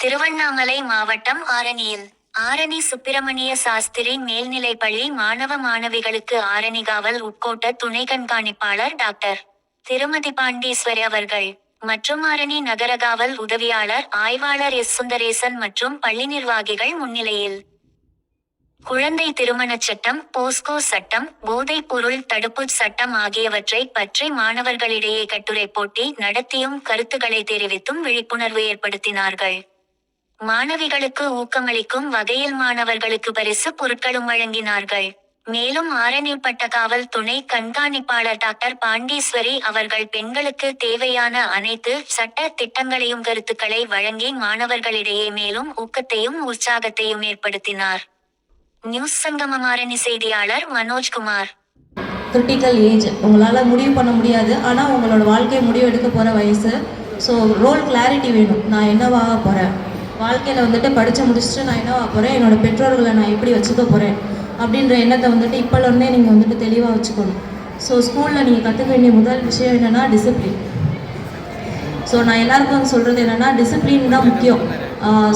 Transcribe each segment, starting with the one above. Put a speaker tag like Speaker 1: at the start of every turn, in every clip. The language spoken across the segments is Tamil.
Speaker 1: திருவண்ணாமலை மாவட்டம் ஆரணியில். ஆரணி சுப்பிரமணிய சாஸ்திரி மேல்நிலைப்பள்ளி மாணவ மாணவிகளுக்கு ஆரணிகாவல் உட்கோட்ட துணை கண்காணிப்பாளர் டாக்டர் திருமதி பாண்டீஸ்வரி அவர்கள். மற்றும் ஆரணி நகரகாவல் உதவியாளர் ஆய்வாளர் எஸ் சுந்தரேசன் மற்றும் பள்ளி நிர்வாகிகள் முன்னிலையில். குழந்தை திருமணச் சட்டம் போஸ்கோ சட்டம் போதைப் பொருள் தடுப்புச் சட்டம் ஆகியவற்றை பற்றி மாணவர்களிடையே கட்டுரை போட்டி நடத்தியும் கருத்துக்களை தெரிவித்தும் விழிப்புணர்வு ஏற்படுத்தினார்கள். மாணவிகளுக்கு ஊக்கமளிக்கும் வகையில் மாணவர்களுக்கு பரிசு பொருட்களும் வழங்கினார்கள். மேலும் ஆரணி பட்டகாவல் துணை கண்காணிப்பாளர் டாக்டர் பாண்டீஸ்வரி அவர்கள் பெண்களுக்கு தேவையான அனைத்து சட்ட திட்டங்களையும் கருத்துக்களை வழங்கி மாணவர்களிடையே மேலும் ஊக்கத்தையும் உற்சாகத்தையும் ஏற்படுத்தினார். நியூஸ் சங்கமம் ஆரணி செய்தியாளர் மனோஜ்குமார்
Speaker 2: கிரிட்டிக்கல் ஏஜ் உங்களால் முடிவு பண்ண முடியாது. ஆனால் உங்களோட வாழ்க்கையை முடிவு எடுக்க போகிற வயசு. ஸோ ரோல் கிளாரிட்டி வேணும். நான் என்னவாக போகிறேன் வாழ்க்கையில் வந்துட்டு படித்து முடிச்சுட்டு நான் என்ன போகிறேன் என்னோட பெற்றோர்களை நான் எப்படி வச்சுக்க போகிறேன் அப்படின்ற எண்ணத்தை வந்துட்டு இப்போலேருந்தே நீங்கள் வந்துட்டு தெளிவாக வச்சுக்கணும். ஸோ ஸ்கூலில் நீங்கள் கற்றுக்க வேண்டிய முதல் விஷயம் என்னென்னா டிசிப்ளின் ஸோ நான் எல்லாருக்கும் வந்து சொல்கிறது என்னென்னா டிசிப்ளின் தான் முக்கியம்.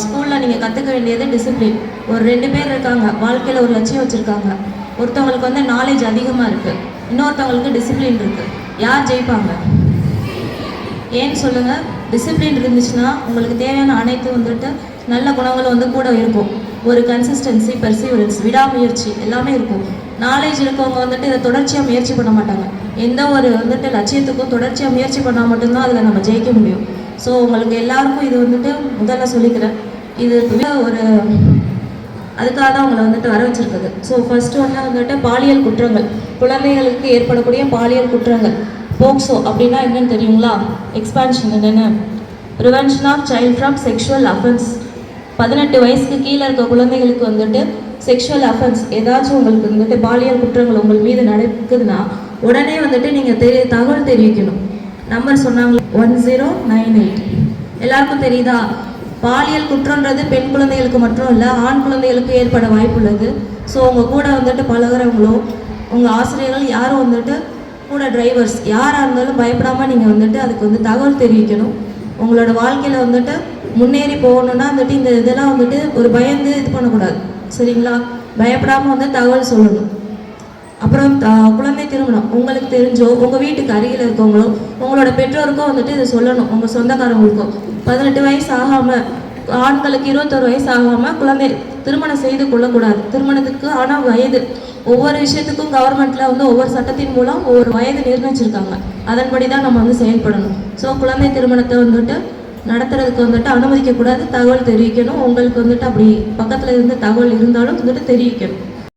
Speaker 2: ஸ்கூலில் நீங்கள் கற்றுக்க வேண்டியது டிசிப்ளின் ஒரு ரெண்டு பேர் இருக்காங்க. வாழ்க்கையில் ஒரு லட்சியம் வச்சுருக்காங்க. ஒருத்தவங்களுக்கு வந்து நாலேஜ் அதிகமாக இருக்குது இன்னொருத்தவங்களுக்கு டிசிப்ளின் இருக்குது யார் ஜெயிப்பாங்க? ஏன்னு சொல்லுங்கள் டிசிப்ளின் இருந்துச்சுன்னா உங்களுக்கு தேவையான அனைத்து வந்துட்டு நல்ல குணங்கள் வந்து கூட இருக்கும். ஒரு கன்சிஸ்டன்சி பெர்சிவரன்ஸ் விடாமுயற்சி எல்லாமே இருக்கும். நாலேஜ் இருக்கவங்க வந்துட்டு இதை தொடர்ச்சியாக முயற்சி பண்ண மாட்டாங்க. எந்த ஒரு வந்துட்டு லட்சியத்துக்கும் தொடர்ச்சியாக முயற்சி பண்ணால் மட்டும்தான் அதில் நம்ம ஜெயிக்க முடியும். ஸோ உங்களுக்கு எல்லாருக்கும் இது வந்துட்டு முதல்ல சொல்லிக்கிறேன். இது ஒரு அதுக்காக தான் உங்களை வந்துட்டு வர வச்சிருக்குது. ஸோ ஃபஸ்ட்டு ஒன்று வந்துட்டு பாலியல் குற்றங்கள். குழந்தைகளுக்கு ஏற்படக்கூடிய பாலியல் குற்றங்கள். போக்சோ அப்படின்னா என்னன்னு தெரியுங்களா? எக்ஸ்பான்ஷன் என்னென்னு? Prevention of child from sexual offence பதினெட்டு வயசுக்கு கீழே இருக்க குழந்தைகளுக்கு வந்துட்டு செக்ஷுவல் அஃபென்ஸ் ஏதாச்சும் உங்களுக்கு வந்துட்டு பாலியல் குற்றங்கள் உங்கள் மீது நடக்குதுன்னா உடனே வந்துட்டு நீங்கள் தெரிய தகவல் தெரிவிக்கணும். நம்பர் சொன்னாங்க. ஒன் ஜீரோ நைன் எயிட் எல்லாருக்கும் தெரியுதா? பாலியல் குற்றன்றது பெண் குழந்தைகளுக்கு மட்டும் இல்லை ஆண் குழந்தைகளுக்கு ஏற்பட வாய்ப்புள்ளது. ஸோ உங்கள் கூட வந்துட்டு பழகுறவங்களோ உங்கள் ஆசிரியர்கள் யாரும் வந்துட்டு கூட டிரைவர்ஸ் யாராக இருந்தாலும் பயப்படாமல் நீங்கள் வந்துட்டு அதுக்கு வந்து தகவல் தெரிவிக்கணும். உங்களோட வாழ்க்கையில் வந்துட்டு முன்னேறி போகணுன்னா வந்துட்டு இந்த இதெல்லாம் வந்துட்டு ஒரு பயந்து இது பண்ணக்கூடாது. சரிங்களா? பயப்படாமல் வந்து தகவல் சொல்லணும். அப்புறம் குழந்தை திருமணம். உங்களுக்கு தெரிஞ்சோ உங்கள் வீட்டுக்கு அருகில் இருக்கவங்களோ உங்களோட பெற்றோருக்கோ வந்துட்டு இதை சொல்லணும். உங்கள் சொந்தக்காரங்களுக்கோ பதினெட்டு வயசு ஆகாமல் ஆண்களுக்கு இருபத்தொரு வயசு ஆகாமல் குழந்தை திருமணம் செய்து கொள்ளக்கூடாது. திருமணத்துக்கு ஆனால் வயது. ஒவ்வொரு விஷயத்துக்கும் கவர்மெண்ட்டில் வந்து ஒவ்வொரு சட்டத்தின் மூலம் ஒவ்வொரு வயது நிர்ணயிச்சிருக்காங்க. அதன்படி தான் நம்ம வந்து செயல்படணும். ஸோ குழந்தை திருமணத்தை வந்துட்டு நடத்துறதுக்கு வந்துட்டு அனுமதிக்கக்கூடாது. தகவல் தெரிவிக்கணும். உங்களுக்கு வந்துட்டு அப்படி பக்கத்தில் இருந்து தகவல் இருந்தாலும் வந்துட்டு தெரிவிக்கணும்.